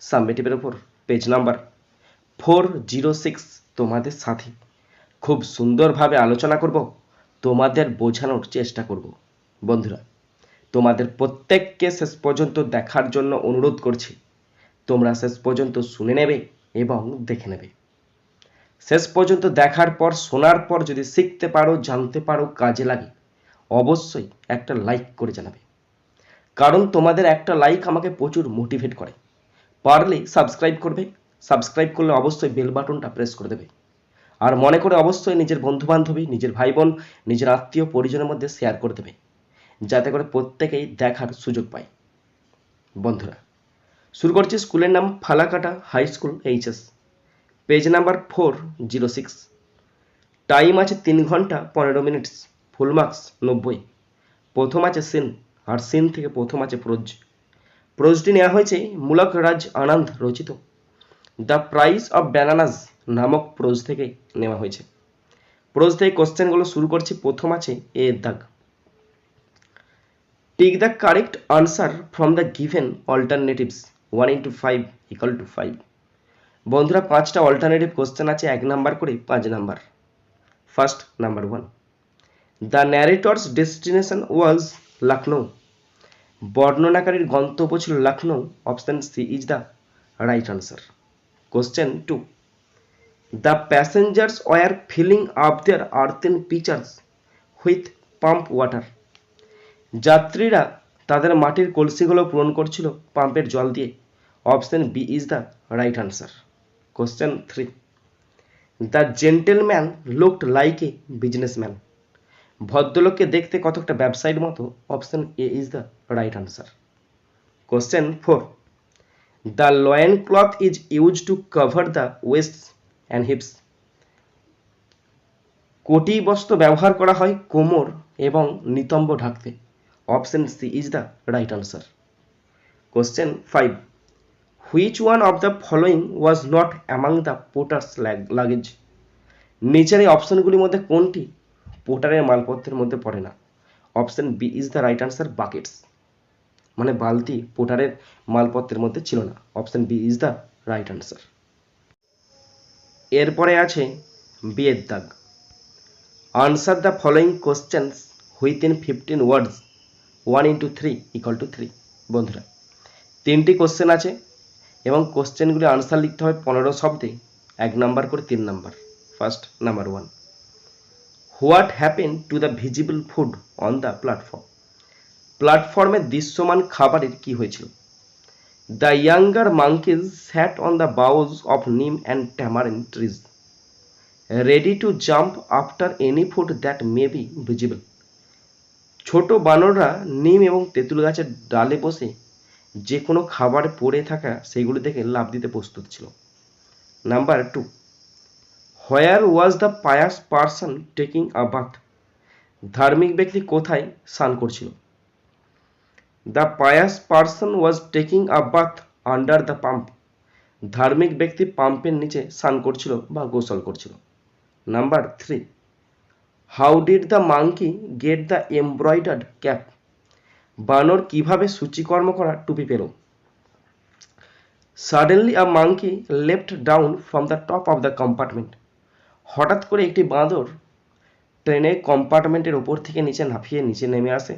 সাবমিটিভের ওপর page number four zero six তোমাদের সাথে। খুব সুন্দরভাবে আলোচনা করব, তোমাদের বোঝানোর চেষ্টা করব। বন্ধুরা, তোমাদের প্রত্যেককে শেষ পর্যন্ত দেখার জন্য অনুরোধ করছি। তোমরা শেষ পর্যন্ত শুনে নেবে এবং দেখে নেবে। শেষ পর্যন্ত দেখার পর, শোনার পর যদি শিখতে পারো, জানতে পারো, কাজে লাগে, অবশ্যই একটা লাইক করে জানাবে। কারণ তোমাদের একটা লাইক আমাকে প্রচুর মোটিভেট করে। পারলে সাবস্ক্রাইব করবে। সাবস্ক্রাইব করলে অবশ্যই বেল বাটনটা প্রেস করে দেবে। আর মনে করে অবশ্যই নিজের বন্ধু বান্ধবী নিজের ভাই বোন নিজের আত্মীয় পরিজনের মধ্যে শেয়ার করে দেবে। যাতে করে প্রত্যেকেই দেখার সুযোগ পায়। বন্ধুরা, শুরু করছি স্কুলের নাম Falakata high school HS page number four zero six time আছে তিন ঘণ্টা পনেরো মিনিটস ফুল মার্কস নব্বই। প্রথম আছে সিন আর সিন থেকে প্রথম আছে প্রোজ প্রোজটি নেওয়া হয়েছে, মূলক রাজ আনন্দ রচিত। দ্য প্রাইস অফ ব্যানানাস নামক প্রোজ থেকে নেওয়া হয়েছে। প্রোজ থেকে কোশ্চেনগুলো শুরু করছি, প্রথম আছে এ দাগ। Take the correct answer from the given alternatives, one into five equal to five. বন্ধুরা, পাঁচটা অল্টারনেটিভ কোশ্চেন আছে, এক নাম্বার করে পাঁচ number. First number one. The narrator's destination was Lucknow বর্ণনাকারীর গন্তব্য ছিল Lucknow option C is the right answer question two the passengers were filling up their earthen pitchers with pump water যাত্রীরা তাদের মাটির কলসিগুলো পূরণ করছিল পাম্পের জল দিয়ে। Option B is the right answer question three the gentleman looked like a businessman ভদ্রলোককে দেখতে কতকটা ব্যবসায়ীর মতো option A is the right answer question four the loin cloth is use to cover the waist and hips কোটি বস্ত্র ব্যবহার করা হয় কোমর এবং নিতম্ব ঢাকতে। Option C is the right answer question five which one of the following was not among the porter's luggage নিচের এই অপশনগুলির মধ্যে কোনটি পোটারের মালপত্রের মধ্যে পড়ে না। Option B is the right answer buckets মানে বালতি পোটারের মালপত্রের মধ্যে ছিল না। Option B is the right answer এরপরে আছে বিয়ের দাগ। Answer the following questions within fifteen words one into three equal to three বন্ধুরা, তিনটি কোশ্চেন আছে এবং কোশ্চেনগুলি আনসার লিখতে হবে পনেরো শব্দে। এক নাম্বার করে তিন number first number one what happen to the visible food on the platform? প্ল্যাটফর্মে দৃশ্যমান খাবারের কি হয়েছিল? The younger monkeys sat on the boughs of neem and tamarind trees. Ready to jump after any food that may be visible. ছোট বানররা নিম এবং তেঁতুল গাছের ডালে বসে যে কোনো খাবার পড়ে থাকা সেগুলি দেখে লাভ দিতে প্রস্তুত ছিল। Number two. Where was the pious person taking a bath. ধার্মিক ব্যক্তি কোথায়? স্নান করছিল। The pious person was taking a bath under the pump. ধার্মিক ব্যক্তি পাম্পের নিচে স্নান করছিল বা গোসল করছিল। Number three. How did the monkey get the embroidered cap? বানর কীভাবে সূচিকর্ম করা টুপি পেল? Suddenly a monkey left down from the top of the compartment. হঠাৎ করে একটি বাঁদর ট্রেনের কম্পার্টমেন্টের ওপর থেকে নিচে লাফিয়ে নিচে নেমে আসে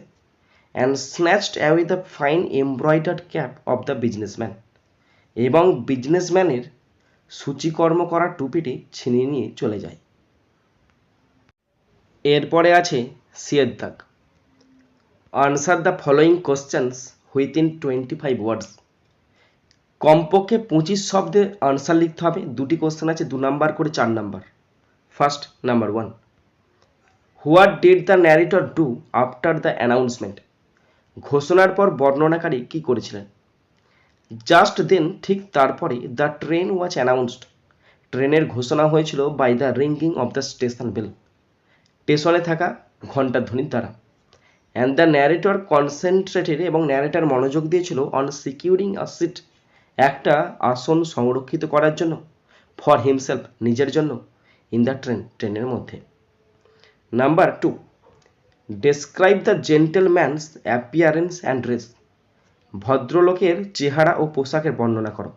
and snatched away the fine embroidered cap of the businessman এবং বিজনেসম্যানের সূচিকর্ম করা টুপিটি ছিনিয়ে নিয়ে চলে যায়। এরপরে আছে সিয়ের দাগ answer the following questions within twenty five words কমপক্ষে পঁচিশ শব্দে আনসার লিখতে হবে, দুটি কোশ্চেন আছে, দু নাম্বার করে চার number first number one what did the narrator do after the announcement ঘোষণার পর বর্ণনাকারী কি করেছিলেন? জাস্ট দেন ঠিক তারপরে দ্য ট্রেন ওয়াজ অ্যানাউন্সড ট্রেনের ঘোষণা হয়েছিল by the ringing of the station bell স্টেশনে থাকা ঘণ্টা ধ্বনির দ্বারা। অ্যান্ড দ্য ন্যারেটর কনসেন্ট্রেটেড এবং ন্যারেটর মনোযোগ দিয়েছিল অন সিকিউরিং আ সিট একটা আসন সংরক্ষিত করার জন্য ফর হিমসেলফ নিজের জন্য। ইন দ্য ট্রেন ট্রেনের মধ্যে। Number two describe the gentleman's appearance and dress ভদ্রলোকের চেহারা ও পোশাকের বর্ণনা করো।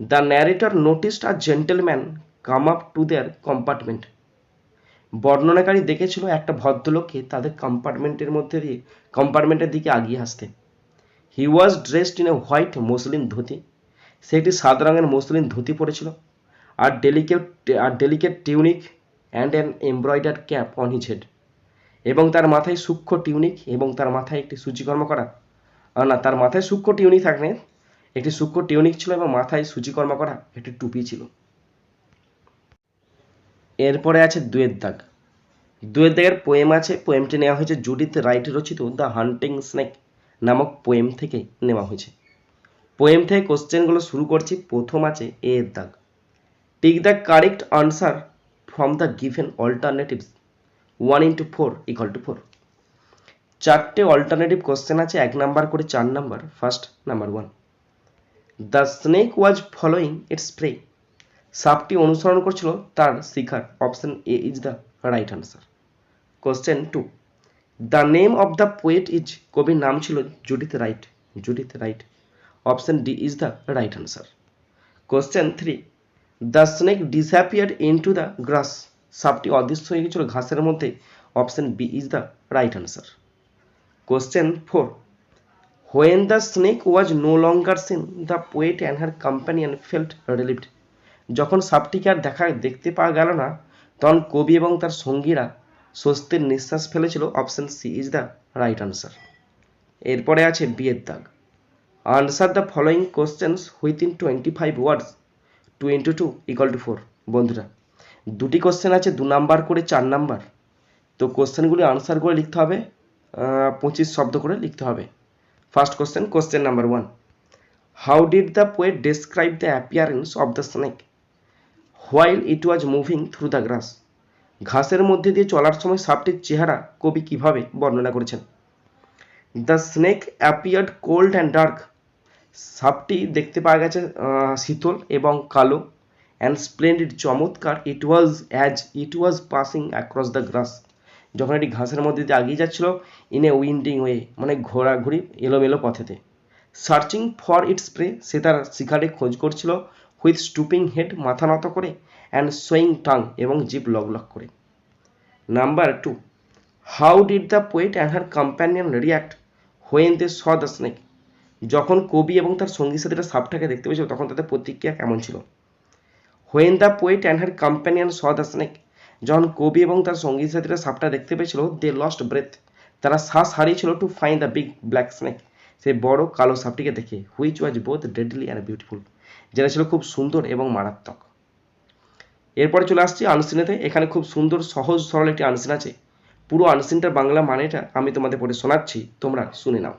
The narrator noticed a gentleman come up to their compartment বর্ণনাকারী দেখেছিল একটা ভদ্রলোককে তাদের কম্পার্টমেন্টের মধ্যে দিয়ে কম্পার্টমেন্টের দিকে আগিয়ে আসতে। He was dressed in a white Muslim dhoti. সে একটি সাদা রঙের মুসলিম ধুতি পরেছিল। আর delicate R delicate tunic and an embroidered cap on his head এবং তার মাথায় সূক্ষ্ম টিউনিক এবং তার মাথায় একটি সূচিকর্ম করা। না, তার মাথায় সূক্ষ্ম টিউনিক থাকলে একটি সূক্ষ্ম টিউনিক ছিল এবং মাথায় সূচিকর্ম করা একটি টুপি ছিল। এরপরে আছে দুয়ের দাগ। দুয়ের দাগের পোয়েম আছে পোয়েমটি নেওয়া হয়েছে জুডিথ রাইট রচিত দ্য হান্টিং স্নেক নামক পোয়েম থেকে নেওয়া হয়েছে। পোয়েম থেকে কোশ্চেনগুলো শুরু করছি, প্রথম আছে এ এর দাগ। Tick the correct answer from the given alternatives one into four equal to four চারটে অল্টারনেটিভ কোশ্চেন আছে, এক নাম্বার করে চার number first number one the snake was following its prey সাপটি অনুসরণ করছিল তার শিকার। Option A is the right answer question two the name of the poet is কবির নাম ছিল Judith Wright Judith Wright option D is the right answer question three the snake disappeared into the grass সাপটি অদৃশ্য হয়ে গেছিল ঘাসের মধ্যে। Option B is the right answer question four when the snake was no longer seen the poet and her companion felt relieved যখন সাপটিকে আর দেখা দেখতে পাওয়া গেল না, তখন কবি এবং তার সঙ্গীরা স্বস্তির নিঃশ্বাস ফেলেছিল। Option C is the right answer এরপরে আছে বিয়ের দাগ। Answer the following questions within twenty five words two into two equal to four বন্ধুরা। দুটি কোশ্চেন আছে, দু নাম্বার করে চার নাম্বার তো কোশ্চেনগুলি আনসার করে লিখতে হবে পঁচিশ শব্দ করে লিখতে হবে। First question question number one how did the poet describe the appearance of the snake while it was moving through the grass ঘাসের মধ্যে দিয়ে চলার সময় সাপটির চেহারা কবি কীভাবে বর্ণনা করেছেন? The snake appeared cold and dark সাপটি দেখতে পাওয়া গেছে শীতল এবং কালো অ্যান্ড স্প্লেন্ডিড চমৎকার। It was as it was passing across the grass যখন এটি ঘাসের মধ্যে দিয়ে আগিয়ে যাচ্ছিল ইন এ উইন্ডিং ওয়ে মানে ঘোরাঘুরি এলোমেলো পথেতে। সার্চিং ফর ইটস স্প্রে সে তার শিকারে খোঁজ করছিল হুইথ স্টুপিং হেড মাথা নত করে অ্যান্ড সোয়িং টাং এবং জিপ লক লক করে। Number two how did the poet and her companion react when they saw the snake যখন কবি এবং তার সঙ্গী সাথীরা সাপটাকে দেখতে পেয়েছিল, তখন তাদের প্রতিক্রিয়া কেমন ছিল? When the poet and her companion saw the snake যখন কবি এবং তার সঙ্গী সাথীরা সাপটা দেখতে পেয়েছিল দে লস্ট ব্রেথ তারা শ্বাস হারিয়েছিল to find the big black snake সেই বড় কালো সাপটিকে দেখে which was both deadly and beautiful যেটা ছিল খুব সুন্দর এবং মারাত্মক। এরপরে চলে আসছি আনসিনেতে। এখানে খুব সুন্দর, সহজ, সরল একটি আনসিন আছে। পুরো আনসিনটার বাংলা মানেটা আমি তোমাদের পড়ে শোনাচ্ছি, তোমরা শুনে নাও।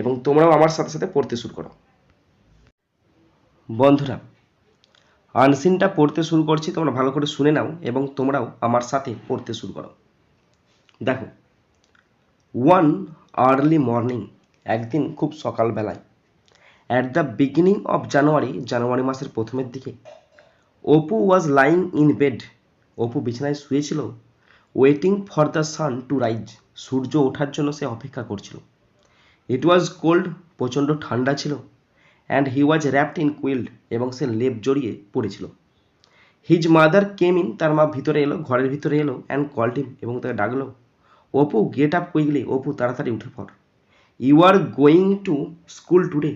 এবং তোমরাও আমার সাথে সাথে পড়তে শুরু করো। বন্ধুরা, আনসিনটা পড়তে শুরু করছি, তোমরা ভালো করে শুনে নাও এবং তোমরাও আমার সাথে পড়তে শুরু করো। দেখো ওয়ান আর্লি মর্নিং একদিন খুব সকালবেলায় at the beginning of January জানুয়ারি মাসের প্রথমের দিকে, Apu was lying in bed Apu বিছানায় শুয়েছিল waiting for the sun to rise সূর্য ওঠার জন্য সে অপেক্ষা করছিল। ইট ওয়াজ কোল্ড প্রচণ্ড ঠান্ডা ছিল and he was wrapped in quilt এবং সে লেপ জড়িয়ে পড়েছিল। হিজ মাদার কেম ইন তার মা ভিতরে এলো, ঘরের ভিতরে এলো অ্যান্ড কল্ড হিম এবং তাকে ডাকলো, Apu get up quickly Apu, তাড়াতাড়ি উঠে পড়। You are going to school today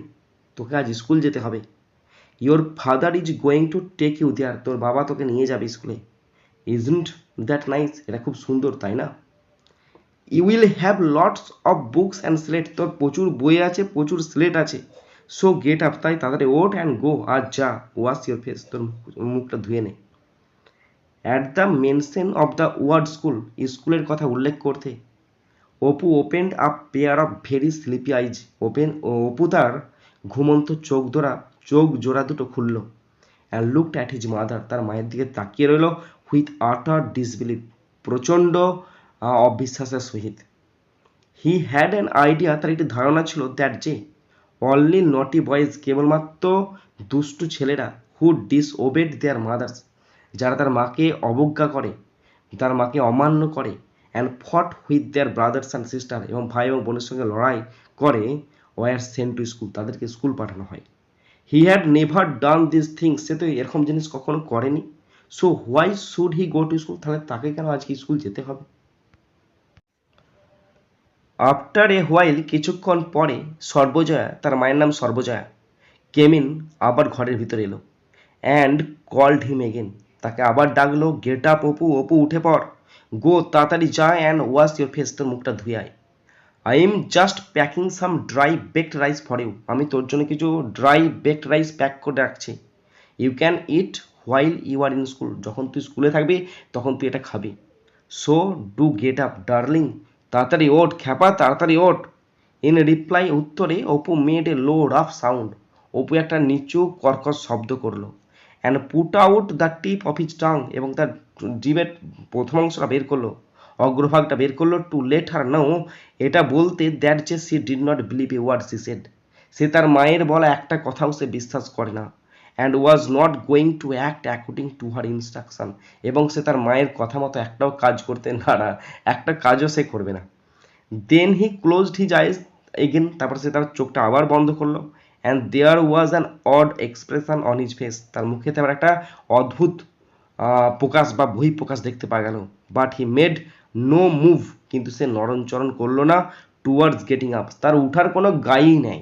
তোকে আজ স্কুল যেতে হবে। Your father is going to take you there তোর বাবা তোকে নিয়ে যাবে স্কুলে ইজন্ট দ্যাট নাইস এটা খুব সুন্দর, তাই না? You will have lots of books and slate তোর প্রচুর বই আছে, প্রচুর স্লেট আছে। সো গেট আপ তাই তাড়াতাড়ি ওট অ্যান্ড গো আর যা ওয়াশ ইউর ফেস তোর মুখটা ধুয়ে নে। At the mention of the word school স্কুলের কথা উল্লেখ করতে। Apu opened up pair of very sleepy eyes open Apu তার ঘুমন্ত চোখ ধরা, চোখ জোড়া দুটো খুলল। And looked at his mother তার মায়ের দিকে তাকিয়ে রইল হুইথ আটার ডিসবিলিভ প্রচণ্ড অবিশ্বাসের সহিত। হি হ্যাড অ্যান আইডিয়া তার একটি ধারণা ছিল দ্যাট যে অনলি নটি বয়েজ কেবলমাত্র দুষ্টু ছেলেরা হু ডিসওবেড দেয়ার মাদার্স যারা তার মাকে অবজ্ঞা করে, তার মাকে অমান্য করে and fought with their brothers and sister এবং ভাই এবং বোনের সঙ্গে লড়াই করে ওয়ার সেন্ট টু স্কুল তাদেরকে স্কুল পাঠানো হয়। He had never done this things সে তো এরকম জিনিস কখনো করেনি। So why should he go to school তাহলে তাকে কেন আজকে স্কুল যেতে হবে? আফটার এ হোয়াইল কিছুক্ষণ পরে সর্বজয়া, তার মায়ের নাম সর্বজয়া, কেমিন আবার ঘরের ভিতরে এলো অ্যান্ড কল্ড হিম এগেন তাকে আবার ডাকলো, গেট আপ অপু অপু উঠে পড়। গো, তাড়াতাড়ি যা অ্যান্ড ওয়াশ ইউর ফেস তোর মুখটা ধুয়ে আয়। I am just packing some dry baked rice for you আমি তোর জন্য কিছু ড্রাই বেকড রাইস প্যাক করে রাখছি। You can eat while you are in school যখন তুই স্কুলে থাকবি, তখন তুই এটা খাবি। So do get up darling তাড়াতাড়ি ওঠ, খ্যাপা, তাড়াতাড়ি ওঠ। ইন রিপ্লাই উত্তরে, Apu made a low rough sound Apu একটা নিচু, কর্কশ শব্দ করল। And put out the tip of his tongue এবং তার জিভের প্রথম অংশটা বের করল। অগ্রভাগটা বের করল টু লেট হার নাও এটা বলতে দ্যাট যে she did not believe a word she said সে তার মায়ের বলা একটা কথাও সে বিশ্বাস করে না। And was not going to act according to her instruction এবং সে তার মায়ের কথা মতো একটাও কাজ করতে না না, একটা কাজও সে করবে না। দেন হি ক্লোজড হি আইজ এগেন তারপর সে তার চোখটা আবার বন্ধ করল and there was an odd expression on his face তার মুখে তেমন একটা অদ্ভুত প্রকাশ বা বহিঃপ্রকাশ দেখতে পাওয়া গেল। But he made no move কিন্তু সে নরণচরণ করল না টুয়ার্ডস গেটিং আপ তার উঠার কোনো গায়েই নেই।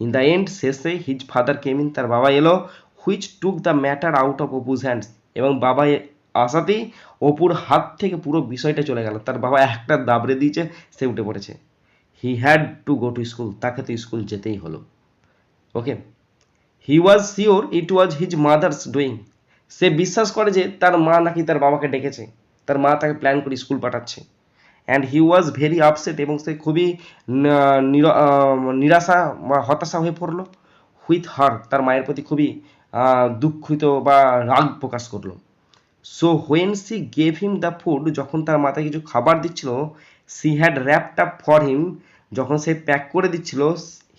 ইন দ্য এন্ড শেষে হিজ ফাদার কেম ইন তার বাবা এলো which took the matter out of Apu's hands এবং বাবা আসাতেই অপুর হাত থেকে পুরো বিষয়টা চলে গেল। তার বাবা একটা দাবড়ে দিয়েছে, সে উঠে পড়েছে। He had to go to school তাকে তো স্কুল যেতেই হলো। Okay he was sure it was his mother's doing সে বিশ্বাস করে যে তার মা নাকি তার বাবাকে ডেকেছে। তার মা তাকে প্ল্যান করে স্কুল পাঠাচ্ছে। And he was very upset এবং সে খুবই নির- নিরাশা বা হতাশা হয়ে পড়ল হুইথ হার তার মায়ের প্রতি খুবই দুঃখিত বা রাগ প্রকাশ করল। So when she gave him the food যখন তার মাথায় কিছু খাবার দিচ্ছিল she had wrapped up for him যখন সে প্যাক করে দিচ্ছিল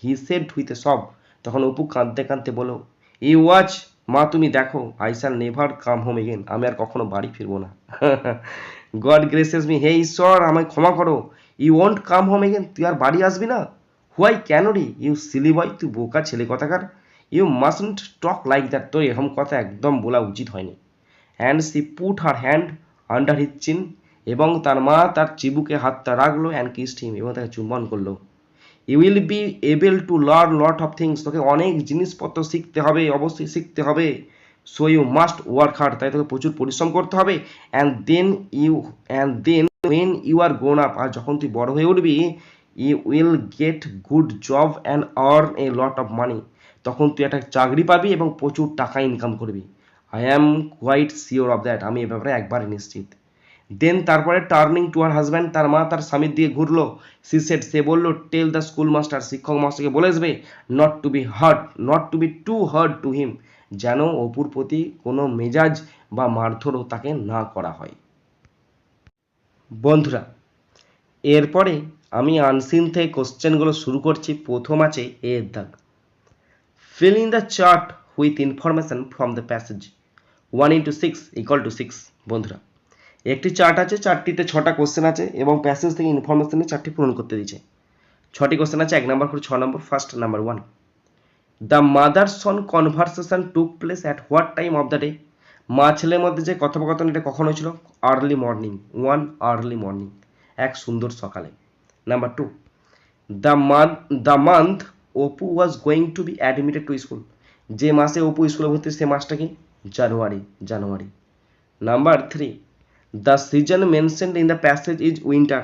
হি সেড হুইথ সব তখন অপু কাঁদতে কাঁদতে বলো ই ওয়াচ মা তুমি দেখো I shall never come home again আমি আর কখনো বাড়ি ফিরবো না। গড গ্রেসেস মি হে ঈশ্বর, আমায় ক্ষমা করো। You won't come home again তুই আর বাড়ি আসবি না। হোয়াই কেন রে? ইউ সিলি বয় তুই বোকা ছেলে কথাকার। You mustn't talk like that তোর এরকম কথা একদম বলা উচিত হয়নি। And she put her hand under his chin এবং তার মা তার চিবুকে হাতটা রাখল অ্যান্ড কিসড হিম এবং তাকে চুম্বন করল। You will be able to learn lot of things তোকে অনেক জিনিসপত্র শিখতে হবে, অবশ্যই শিখতে হবে। So you must work hard তাই তোকে প্রচুর পরিশ্রম করতে হবে and then you and then when you are grown up আর যখন তুই বড় হয়ে উঠবি you will get good job and earn a lot of money তখন তুই একটা চাকরি পাবি এবং প্রচুর টাকা ইনকাম করবি। I am quite sure of that আমি এ ব্যাপারে একবারে নিশ্চিত। দেন তারপরে টার্নিং টু আর হাজব্যান্ড তার মা তার স্বামীর দিকে ঘুরলো। সি সেড সে বলল টেল দ্য স্কুল মাস্টার শিক্ষক মাস্টারকে বলে আসবে not to be hard not to be too hard to him যেন অপুর প্রতি কোনো মেজাজ বা মারধরও তাকে না করা হয়। বন্ধুরা, এরপরে আমি আনসিন থেকে কোশ্চেনগুলো শুরু করছি। প্রথম আছে এর দাগ। Fill in the chart with information from the passage one into six equal to six বন্ধুরা, একটি চার্ট আছে, চারটিতে ছটা কোশ্চেন আছে এবং প্যাসেজ থেকে ইনফরমেশনে চারটি পূরণ করতে দিয়েছে। ছটি কোশ্চেন আছে, এক নম্বর করে ছ নম্বর first number one the mother son conversation took place at what time of the day মা ছেলের মধ্যে যে কথোপকথন এটা কখন হয়েছিল? Early morning one early morning এক সুন্দর সকালে। Number two the month the month Apu was going to be admitted to school যে মাসে অপু স্কুলে ভর্তি, সে মাসটা কি? January January number three the season mentioned in the passage is winter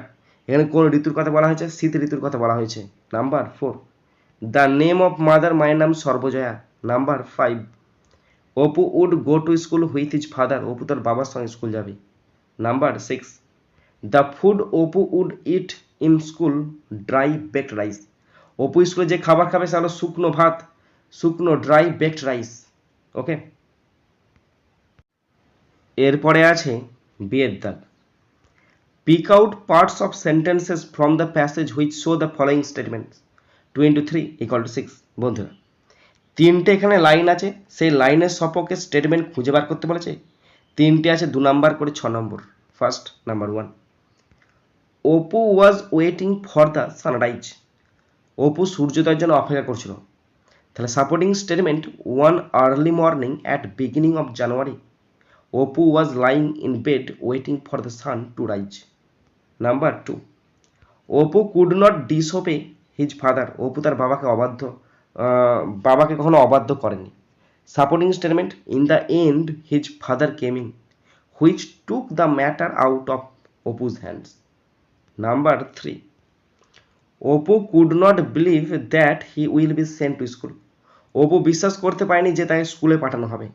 এখানে কোন ঋতুর কথা বলা হয়েছে? শীত ঋতুর কথা বলা হয়েছে। Number four the name of mother মায়ের নাম Sarbajaya number five Apu would go to school with is father Apu তার বাবার সঙ্গে স্কুল যাবে number six the food Apu would eat in school dry baked rice Apu স্কুলে যে খাবার খাবে সে হলো শুকনো ভাত শুকনো ড্রাই বেকড রাইস ওকে এরপরে আছে বিয়ের দাগ pick out parts of sentences from the passage which show the following statements two into three equal to six বন্ধুরা, তিনটে এখানে লাইন আছে, সেই লাইনের সপক্ষে স্টেটমেন্ট খুঁজে বার করতে বলেছে। তিনটে আছে দু নাম্বার করে ছ নম্বর first number one Apu was waiting for the sunrise Apu সূর্যোদয়ের জন্য অপেক্ষা করছিল। তাহলে supporting statement one early morning at beginning of January Apu was lying in bed waiting for the sun to rise number two Apu could not disobey his father Apu তার বাবাকে অবাধ্য বাবাকে কখনো অবাধ্য করেনি supporting statement in the end his father came in which took the matter out of Apu's hands number three Apu could not believe that he will be sent to school Apu বিশ্বাস করতে পারেনি যে তাকে স্কুলে পাঠানো হবে।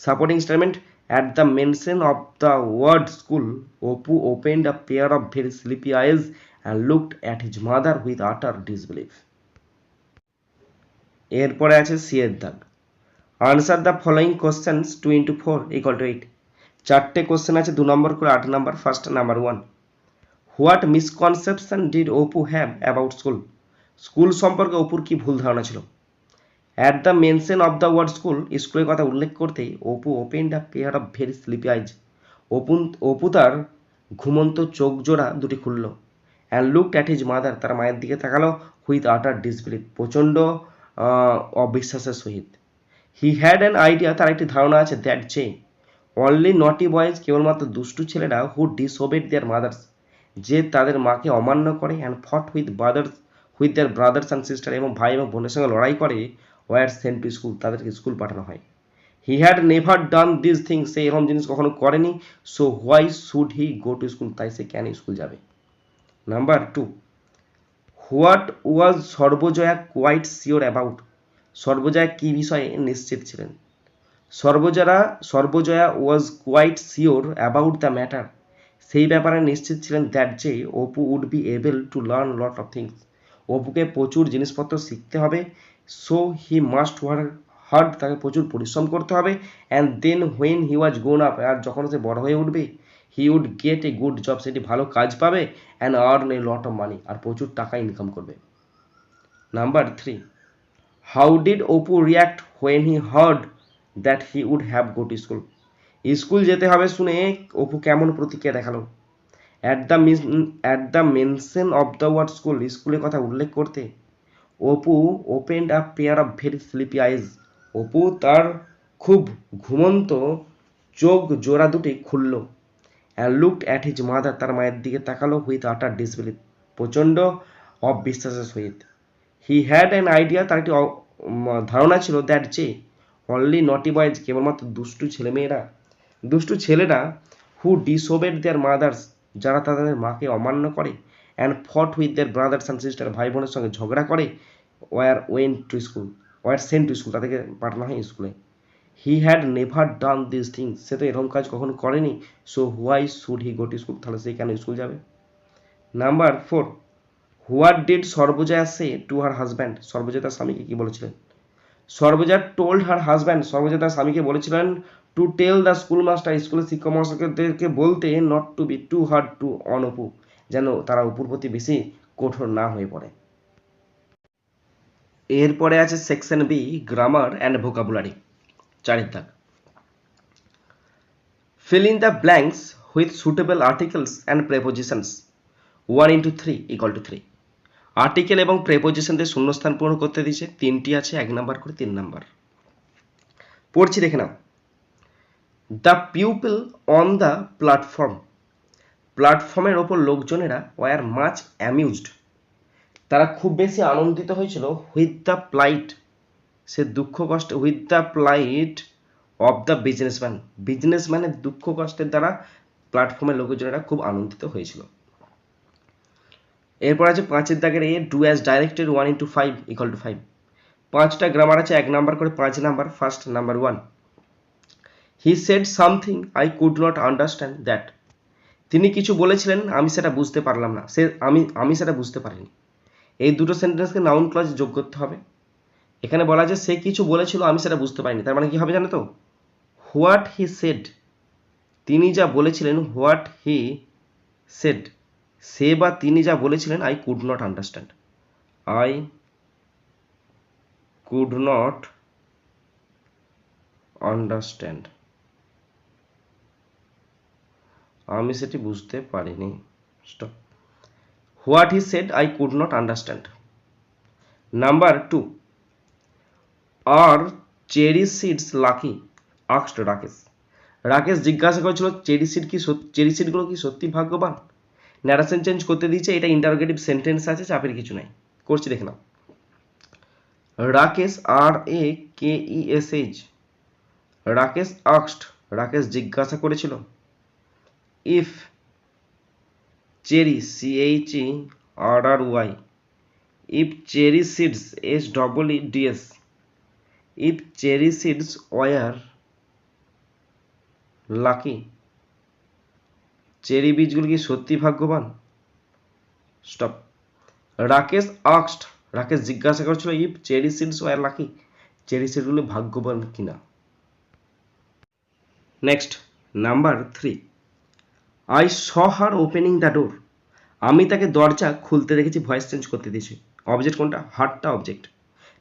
Supporting statement at the mention of the word school Apu opened a pair of very sleepy eyes and looked at his mother with utter disbelief এরপরে আছে সি এর দাগ। Answer the following questions two into four equal to eight চারটে question আছে, দু নম্বর করে আট নম্বর first number one what misconception did Apu have about school school সম্পর্কে অপুর কি ভুল ধারণা ছিল? At the mention of the word school স্কুলের কথা উল্লেখ করতেই Apu open the pair of very sleepy eyes অপুন Apu তার ঘুমন্ত চোখ জোড়া দুটি খুলল and look at his mother তার মায়ের দিকে তাকালো হুইথ আটার ডিসবিলিভ প্রচণ্ড অবিশ্বাসের সহিত। হি হ্যাড অ্যান আইডিয়া তার একটি ধারণা আছে দ্যাট যে অনলি নটি বয়েজ কেবলমাত্র দুষ্টু ছেলেরা হু ডিসোবেড দেয়ার মাদার্স যে তাদের মাকে অমান্য করে and fought with brothers with their brothers and sister এবং ভাই এবং বোনের সঙ্গে লড়াই করে ওয়ার সেন্ট টু স্কুল তাদেরকে স্কুল পাঠানো হয়। He had never done this thing সে এরকম জিনিস কখনো করেনি। So why should he go to school তাই সে কেন স্কুল যাবে? Number two what was Sarbajaya quite sure about Sarbajaya কী বিষয়ে নিশ্চিত ছিলেন? Sarbajaya Sarbajaya was quite sure about the matter সেই ব্যাপারে নিশ্চিত ছিলেন দ্যাট যে Apu would be able to learn lot of things অপুকে প্রচুর জিনিসপত্র শিখতে হবে। So he must work hard তাকে প্রচুর পরিশ্রম করতে হবে। And then when he was gone up আর যখন সে বড় হয়ে উঠবে he would get a good job সেটি ভালো কাজ পাবে and earn a lot of money আর প্রচুর টাকা ইনকাম করবে। Number three how did Apu react when he heard that he would have go to school school যেতে হবে শুনে অপু কেমন প্রতিক্রিয়া দেখাল? At the miss at the mention of the word school স্কুলের কথা উল্লেখ করতে, Apu opened a pair of very sleepy eyes Apu তার খুব ঘুমন্ত চোখ জোড়া দুটি খুলল and looked at his mother তার মায়ের দিকে তাকালো হুইথ আটার ডিসবিলিভ প্রচণ্ড অবিশ্বাসের সহিত। হি হ্যাড অ্যান আইডিয়া তার একটি ধারণা ছিল দ্যাট যে অনলি নটি বয়েজ কেবলমাত্র দুষ্টু ছেলেমেয়েরা, দুষ্টু ছেলেরা হু ডিসোবেড দেয়ার মাদার্স যারা তাদের মাকে অমান্য করে and fought with their brothers and sister ভাই বোনের সঙ্গে ঝগড়া করে were went to school were sent to school তাদেরকে পাঠানো হয় স্কুলে he had never done this things সে তো এরকম কাজ কখনো করেনি so why should he go to school তাহলে সে কেন স্কুল যাবে? Number four what did Sarbajaya say to her husband Sarbajaya তার স্বামীকে কি বলেছিলেন? সর্বজা টোল্ড হার হাজব্যান্ড সর্বজা তার স্বামীকে বলেছিলেন to tell the school master স্কুলের শিক্ষক মহাশয়দেরকে বলতে not to be too hard to on Apu যেন তারা অপুর প্রতি বেশি কঠোর না হয়ে পড়ে। এরপরে আছে section B grammar and vocabulary চারের দাগ। Fill in the blanks with suitable articles and prepositions 1 into 3 equal to 3 article এবং প্রেপোজিশনদের শূন্যস্থান পূরণ করতে দিয়েছে, তিনটি আছে, এক নাম্বার করে তিন নাম্বার। পড়ছি দেখে নাও। The people on the platform. প্ল্যাটফর্মের ওপর লোকজনেরা ওয়ার মাচ অ্যামিউজড। তারা খুব বেশি আনন্দিত হয়েছিল হুইথ দ্য প্লাইট সে দুঃখ কষ্ট with the plight of the businessman বিজনেসম্যানের দুঃখ কষ্টের দ্বারা প্ল্যাটফর্মের লোকজনেরা খুব আনন্দিত হয়েছিল। এরপর আছে পাঁচের দাগের A do as directed one into five equal to five পাঁচটা গ্রামার আছে, এক নাম্বার করে পাঁচ number first number one he said something I could not understand that তিনি কিছু বলেছিলেন, আমি সেটা বুঝতে পারলাম না। সে আমি আমি সেটা বুঝতে পারিনি। এই দুটো সেন্টেন্সকে নাউন ক্লজ যোগ করতে হবে। এখানে বলা আছে, সে কিছু বলেছিল, আমি সেটা বুঝতে পারিনি। তার মানে কি হবে জানো তো? হোয়াট হি সেড তিনি যা বলেছিলেন হোয়াট হি সেড সে বা তিনি যা বলেছিলেন I could not understand I could not understand আমি সেটি বুঝতে পারিনি। Stop what he said I could not understand number two are cherry seeds lucky আক্সড Rakesh Rakesh জিজ্ঞাসা করেছিল চেরি সিড কি চেরি সিডগুলো কি সত্যি ভাগ্যবান? ন্যারেশন চেঞ্জ করতে দিয়েছে, এটা ইন্টারোগেটিভ সেন্টেন্স আছে, চাপের কিছু নাই। করছি, দেখে নাও। Rakesh R A K E S H Rakesh আক্সড Rakesh জিজ্ঞাসা করেছিল if cherry C H E R Y if cherry seeds S E D S if cherry seeds were lucky cherry বীজগুলো কি সত্যি ভাগ্যবান? স্টপ রাকেশ আক্সড, রাকেশ জিজ্ঞাসা করেছিল if cherry seeds were lucky cherry সিডগুলো ভাগ্যবান কিনা? Next number three I saw her opening the door. আমি তাকে দরজা খুলতে দেখেছি, ভয়েস চেঞ্জ করতে দিয়েছি। অবজেক্ট কোনটা? হারটা অবজেক্ট।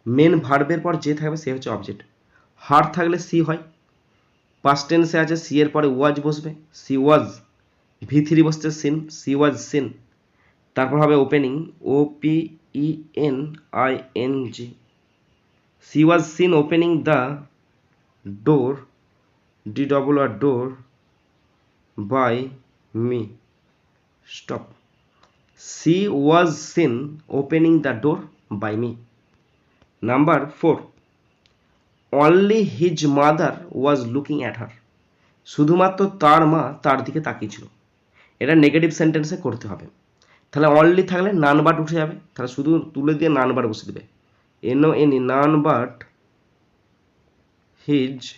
মেন ভার্বের পর যে থাকবে, সে হচ্ছে অবজেক্ট। হার থাকলে সি হয়। পাস্ট টেন্সে আছে, সি এর পরে ওয়াজ বসবে। She was. ভি থ্রি বসছে, সিন। She was, seen. তারপর হবে opening. O P E N I N G. She was, seen, opening the door. D double R door by me. Stop. She was seen opening the door by me. Number four. Only his mother was looking at her. শুধুমাত্র তার মা তার দিকে তাকিয়েছিল। এটা negative সেন্টেন্সে করতে হবে। তাহলে অনলি থাকলে নান বাট উঠে যাবে। তাহলে শুধু তুলে দিয়ে নান বাট বসে দেবে। এনো any none but his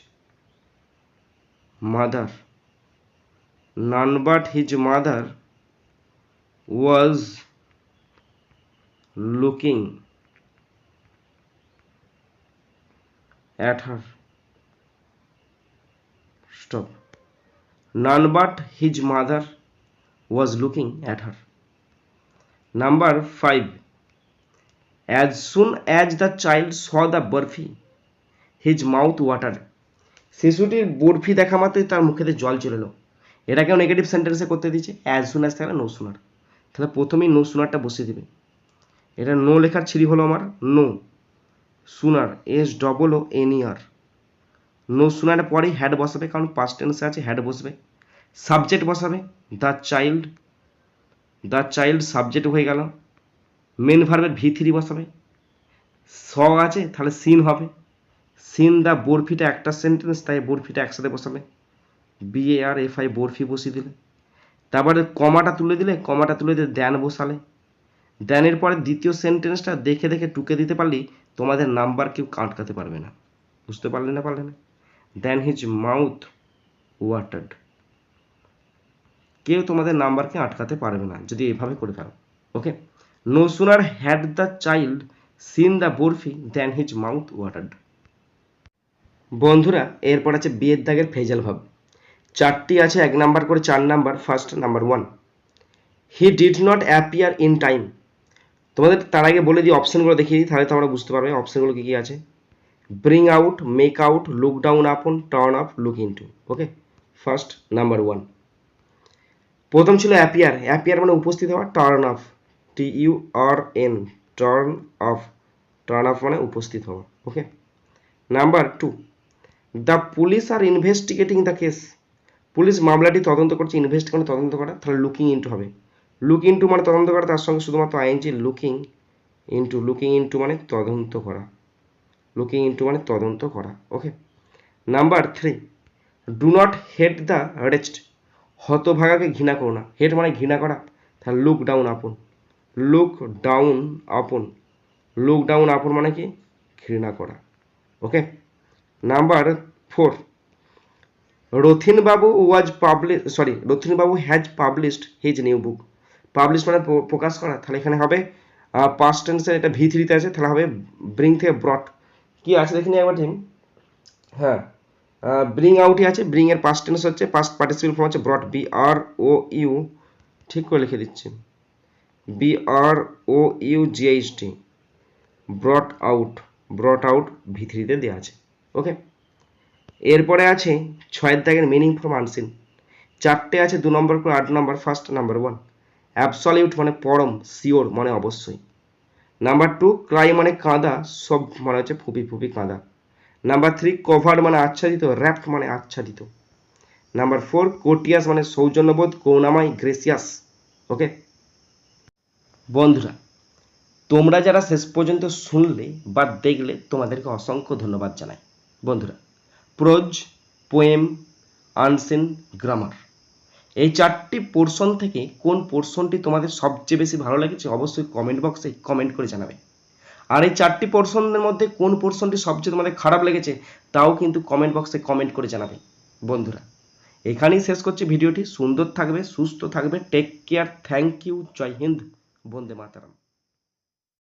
mother. None but his mother was looking at her. Stop. None but his mother was looking at her. Number 5. As soon as the child saw the burfi, his mouth watered. শিশুটির বরফি দেখা মাত্রই তার মুখেতে জল চলে এলো এটাকেও negative সেন্টেন্সে করতে দিচ্ছে অ্যাজ সুন অ্যাজ থাকলে নো সুনার তাহলে প্রথমেই নো সুনারটা বসিয়ে দেবে। এটা নো লেখার ছিরি হলো আমার no sooner S double O N R no sooner পরেই হ্যাড বসাবে, কারণ পাস্ট টেন্সে আছে হ্যাড বসবে। সাবজেক্ট বসাবে the child the child subject হয়ে গেল। মেন ভার্বের ভি থ্রি বসাবে। স আছে, তাহলে সিন হবে। সিন দ্য বরফিটা একটা সেন্টেন্স তাই বরফিটা একসাথে বসাবে। B A R F I barfi বসিয়ে দিলে। তারপরে কমাটা তুলে দিলে, কমাটা তুলে দিয়ে দ্যান বসালে। দ্যানের পরে দ্বিতীয় সেন্টেন্সটা দেখে দেখে টুকে দিতে পারলেই তোমাদের নাম্বার কেউ আটকাতে পারবে না। বুঝতে পারলে না পারলে না? দেন হিজ মাউথ ওয়াটার্ড কেউ তোমাদের নাম্বারকে আটকাতে পারবে না, যদি এভাবে করে ফেলো। Okay no sooner had the child seen the barfi then his mouth watered বন্ধুরা, এরপর আছে বিয়ের দাগের ফেজাল ভাব। চারটি আছে, এক নাম্বার করে চার number first number one he did not appear in time তোমাদের তার আগে বলে দিই অপশানগুলো দেখিয়ে দিই, তাহলে তোমরা বুঝতে পারবে অপশানগুলো কী কী আছে। Bring out make out look down upon turn up look into okay first number one প্রথম ছিল অ্যাপিয়ার অ্যাপিয়ার মানে উপস্থিত হওয়া turn off T U R N turn off turn off মানে উপস্থিত হওয়া। Okay number two the police are investigating the case police মামলাটি তদন্ত করছে ইনভেস্ট করে তদন্ত করা, তাহলে লুকিং ইনটু হবে। লুক ইনটু মানে তদন্ত করা, তার সঙ্গে শুধুমাত্র ING looking into looking into মানে তদন্ত করা। লুকিং ইনটু মানে তদন্ত করা okay number three do not hate the rest হতভাগাকে ঘৃণা করো না। হেড মানে ঘৃণা করা, তাহলে look down upon look down upon look down upon মানে কি? ঘৃণা করা okay number four রথিনবাবু was publish sorry রথিনবাবু has published his new book publish মানে প্রকাশ করা। তাহলে এখানে হবে পাস্ট টেন্সের এটা ভি থ্রিতে আছে, তাহলে হবে ব্রিং থেকে ব্রট কি আছে দেখিনি একবার ঠিক হ্যাঁ ব্রিং আউটই আছে ব্রিং এর পাস্ট টেন্স হচ্ছে পাস্ট পার্টিসিপেল ফর্ম হচ্ছে brought B R O you ঠিক করে লিখে দিচ্ছি। B R O U GH T brought out brought out V থ্রিতে দেওয়া আছে। ওকে এরপরে আছে ছয়ের দাগের মিনিং ফ্রম আনসিন চারটে আছে দু নম্বর করে আট নম্বর ফার্স্ট নাম্বার ওয়ান অ্যাবসলিউট মানে পরম শিওর মানে অবশ্যই। নাম্বার টু ক্রাই মানে কাঁদা, সব মানে হচ্ছে ফুপি ফুপি কাঁদা। নাম্বার থ্রি কভার মানে আচ্ছাদিত র্যাপ্ট মানে আচ্ছাদিত। নাম্বার ফোর কোটিয়াস মানে সৌজন্যবোধ, করুণাময় গ্রেসিয়াস ওকে বন্ধুরা, তোমরা যারা শেষ পর্যন্ত শুনলে বা দেখলে, তোমাদেরকে অসংখ্য ধন্যবাদ জানাই। বন্ধুরা প্রোজ, পোয়েম, আনসেন, গ্রামার। এই চারটি পোর্শন থেকে কোন পোর্শনটি তোমাদের সবচেয়ে বেশি ভালো লেগেছে অবশ্যই কমেন্ট বক্সে কমেন্ট করে জানাবে। আর এই চারটি পোর্শনের মধ্যে কোন পোর্শনটি সবচেয়ে তোমাদের খারাপ লেগেছে তাও কিন্তু কমেন্ট বক্সে কমেন্ট করে জানাবে। বন্ধুরা, এখানেই শেষ করছি ভিডিওটি। সুন্দর থাকবে, সুস্থ থাকবে। Take care thank you Joy Hind, Vande Mataram.